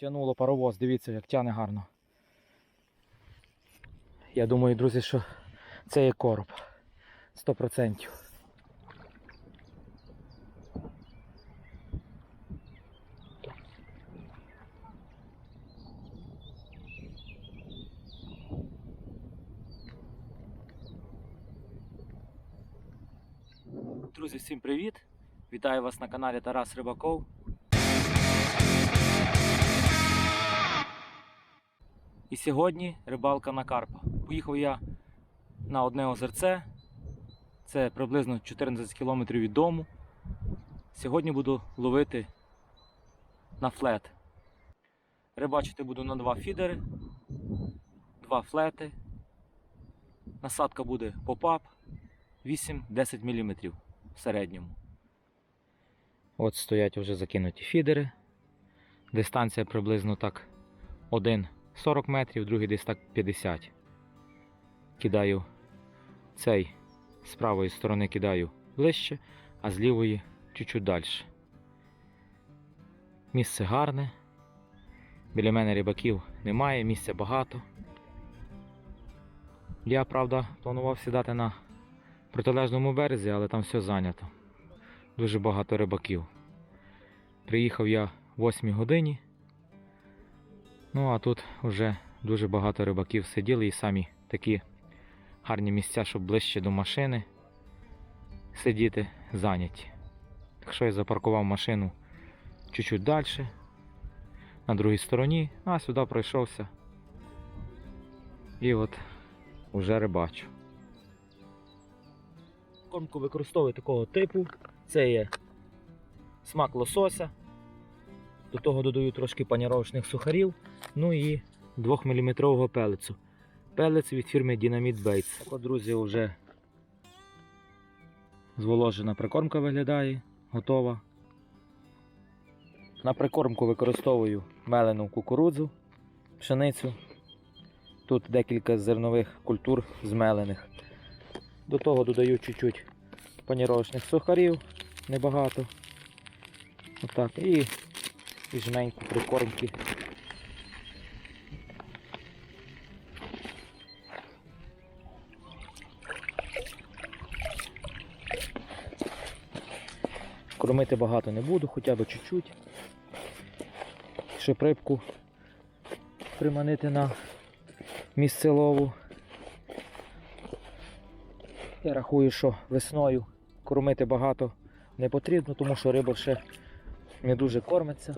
Потягнуло паровоз, дивіться, як тяне гарно. Я думаю, друзі, що це є короб. 100%. Друзі, всім привіт! Вітаю вас на каналі Тарас Рибаков. І сьогодні рибалка на карпа. Поїхав я на одне озерце. Це приблизно 14 кілометрів від дому. Сьогодні буду ловити на флет. Рибачити буду на два фідери, два флети. Насадка буде поп-ап 8-10 мм в середньому. От стоять вже закинуті фідери. Дистанція приблизно так 1 40 метрів, другий десь так 50. Кидаю цей з правої сторони кидаю ближче, а з лівої чуть-чуть далі. Місце гарне. Біля мене рибаків немає, місця багато. Я, правда, планував сідати на протилежному березі, але там все зайнято. Дуже багато рибаків. Приїхав я в 8 годині. Ну а тут вже дуже багато рибаків сиділи і самі такі гарні місця, щоб ближче до машини сидіти, зайняті. Так що я запаркував машину чуть-чуть далі, на другій стороні, а сюди пройшовся. І от уже рибачу. Кормку використовую такого типу. Це є смак лосося. До того додаю трошки паніровочних сухарів. Ну і 2-мм пелецу. Пелець від фірми Dynamite Baits. Так от, друзі, вже зволожена прикормка виглядає, готова. На прикормку використовую мелену кукурудзу, пшеницю. Тут декілька зернових культур змелених. До того додаю чуть-чуть паніровочних сухарів, небагато. Отак. І, і жменьку прикормки. Кормити багато не буду, хоча б чуть-чуть. Щоб рибку приманити на місце лову. Я рахую, що весною кормити багато не потрібно, тому що риба ще не дуже кормиться.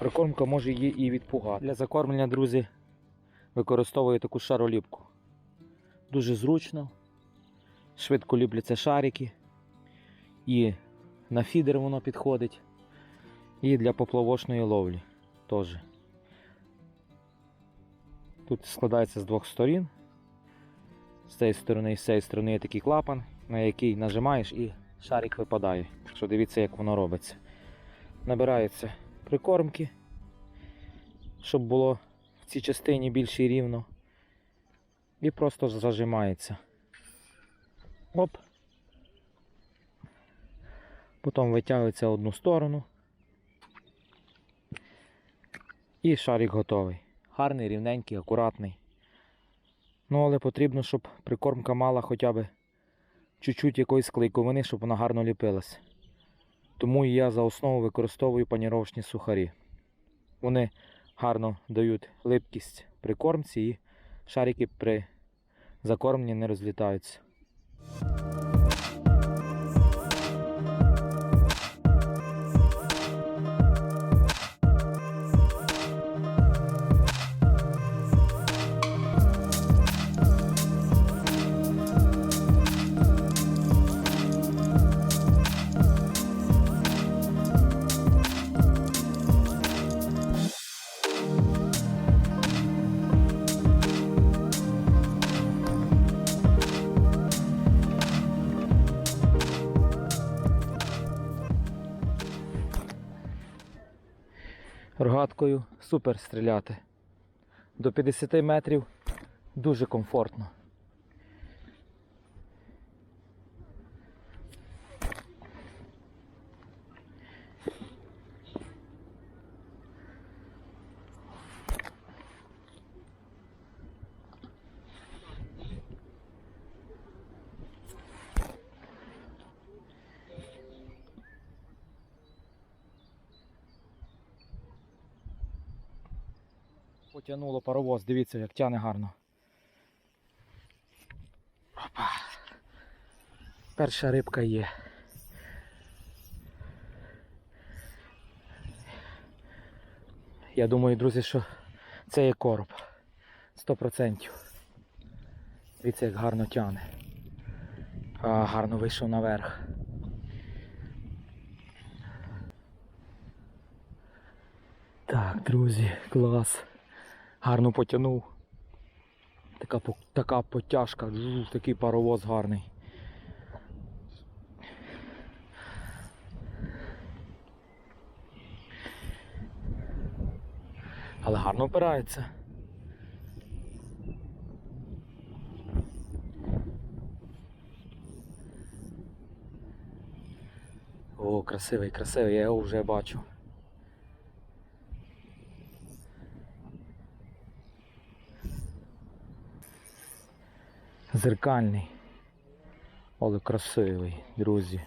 Прикормка може її і відпугати. Для закормлення, друзі, використовую таку шароліпку. Дуже зручно, швидко ліпляться шарики. І на фідер воно підходить. І для поплавочної ловлі теж. Тут складається з двох сторін. З цієї сторони і з цієї сторони є такий клапан, на який нажимаєш і шарик випадає. Так що дивіться, як воно робиться. Набирається прикормки, щоб було в цій частині більш рівно. І просто зажимається. Оп. Потім витягується одну сторону. І шарик готовий. Гарний, рівненький, акуратний. Ну, але потрібно, щоб прикормка мала хоча б чуть-чуть якоїсь клейковини, щоб вона гарно ліпилась. Тому я за основу використовую паніровочні сухарі. Вони гарно дають липкість при кормці і шарики при закормленні не розлітаються. Рогаткою супер стріляти. До 50 метрів дуже комфортно. Потягнуло паровоз, дивіться, як тяне гарно. Опа. Перша рибка є. Я думаю, друзі, що це є короб. 100%. Дивіться, як гарно тяне. А, гарно вийшов наверх. Так, друзі, клас. Гарно потягнув. Така, така потяжка, такий паровоз гарний. Але гарно опирається. О, красивий, красивий, я його вже бачу. Зеркальний. Але красивий, друзі.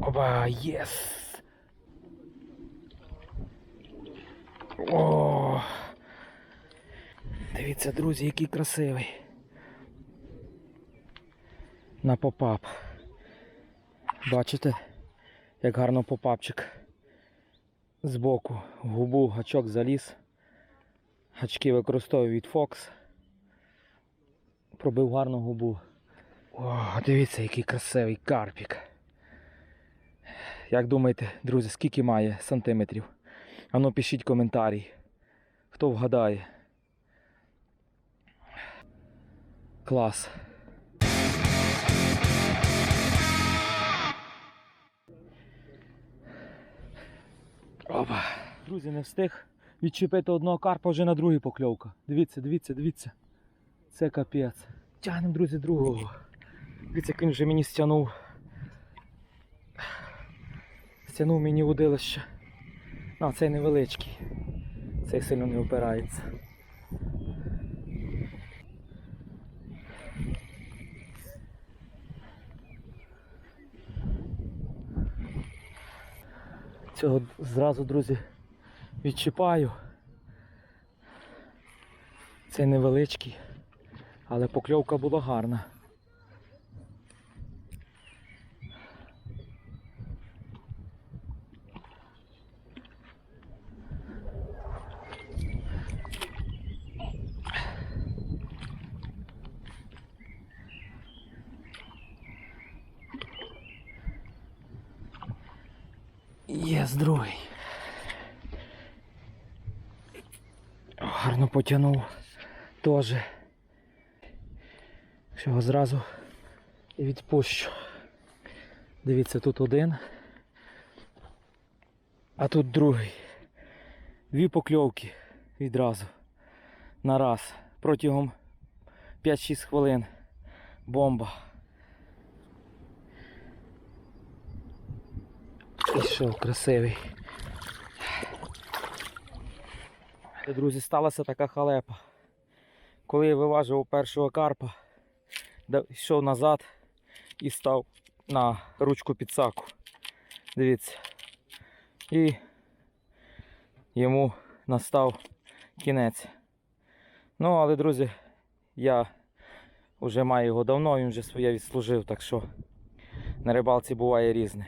Оба, єс! О! Дивіться, друзі, який красивий. На попап. Бачите, як гарно попапчик. Збоку в губу гачок заліз. Гачки використовую від Fox. Пробив гарну губу. О, дивіться, який красивий карпік. Як думаєте, друзі, скільки має сантиметрів? Ану пишіть коментарі. Хто вгадає? Клас. Опа. Друзі, не встиг відчепити одного карпа вже на другий покльовка. Дивіться, дивіться, дивіться. Це капець. Тягнемо, друзі, другого. Дивіться, як він вже мені стягнув. Стягнув мені водилище. А, цей невеличкий. Цей сильно не опирається. Цього зразу, друзі, відчіпаю. Цей невеличкий, але покльовка була гарна. Є другий. Гарно потягнув теж. Що його зразу відпущу. Дивіться, тут один, а тут другий. Дві покльовки відразу. На раз. Протягом 5-6 хвилин. Бомба. Пішов красивий. І, Друзі, сталася така халепа. Коли я виважував першого карпа, йшов назад і став на ручку підсаку. Дивіться. І йому настав кінець. Ну, але, друзі, я вже маю його давно, він вже своє відслужив, так що на рибалці буває різне.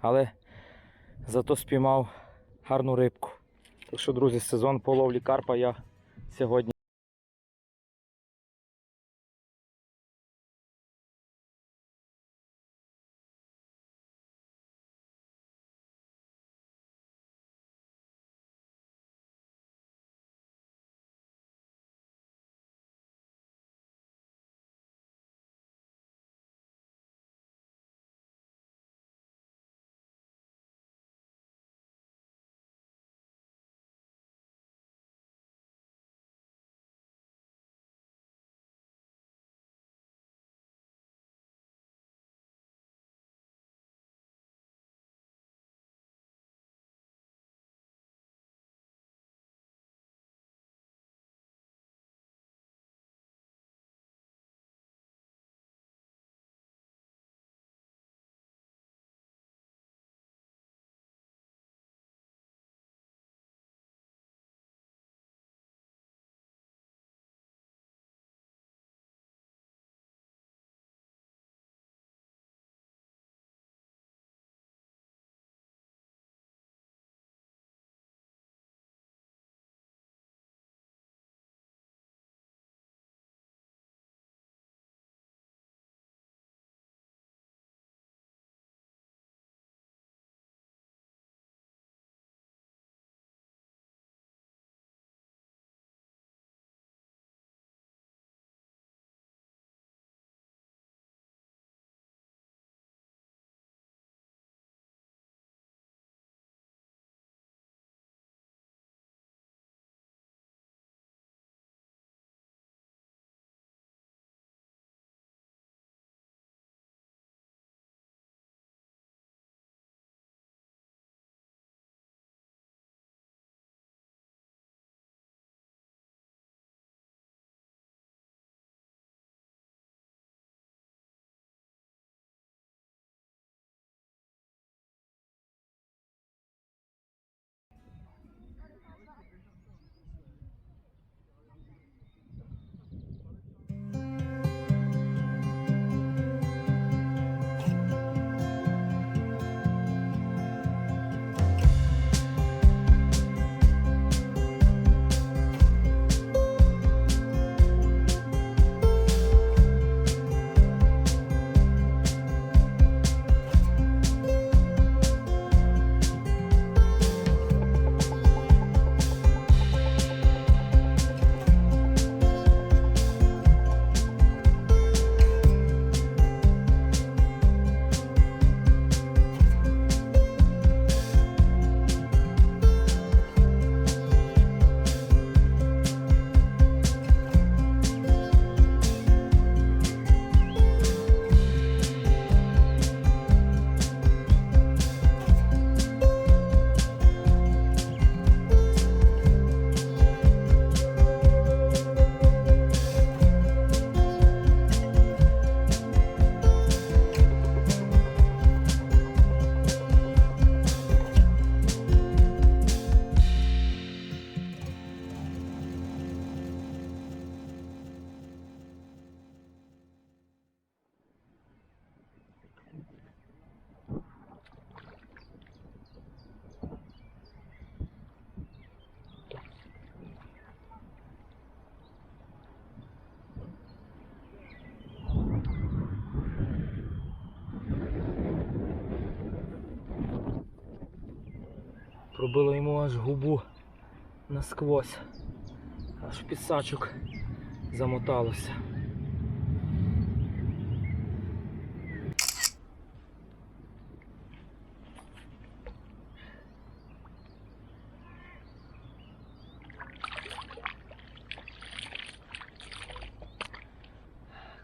але зато спіймав гарну рибку. Так що, друзі, сезон по ловлі карпа я сьогодні. Пробило йому аж губу насквозь. Аж пісачок замоталося.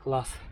Клас.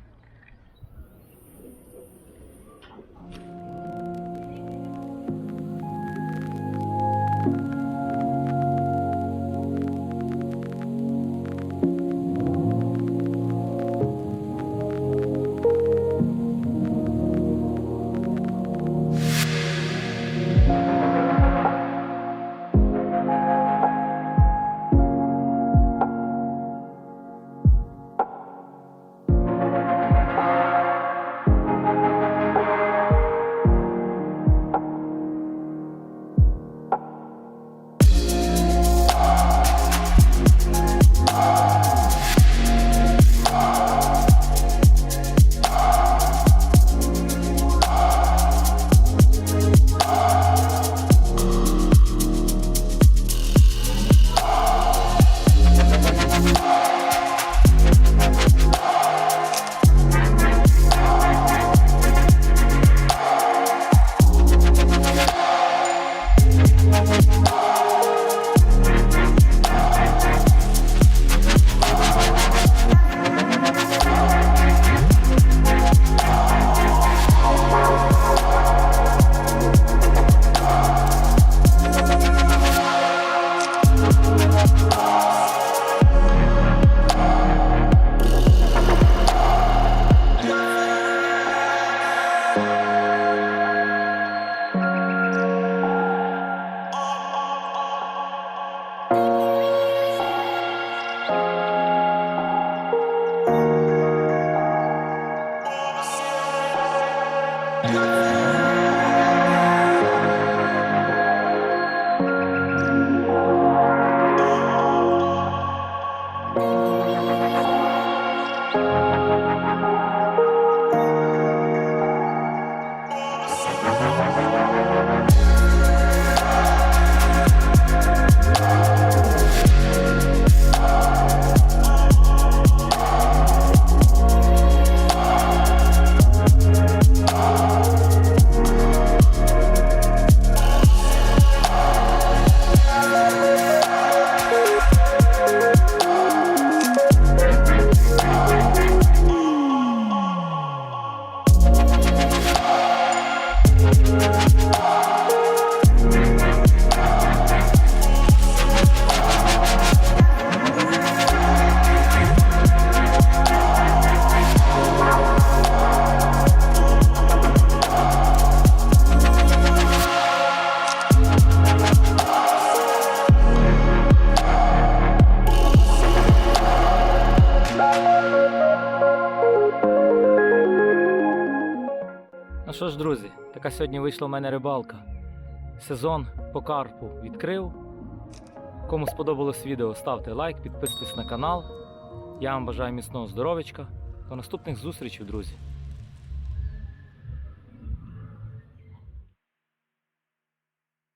Така сьогодні вийшла в мене рибалка. Сезон по карпу відкрив. Кому сподобалось відео, ставте лайк, підписуйтесь на канал. Я вам бажаю міцного здоров'ячка. До наступних зустрічей, друзі!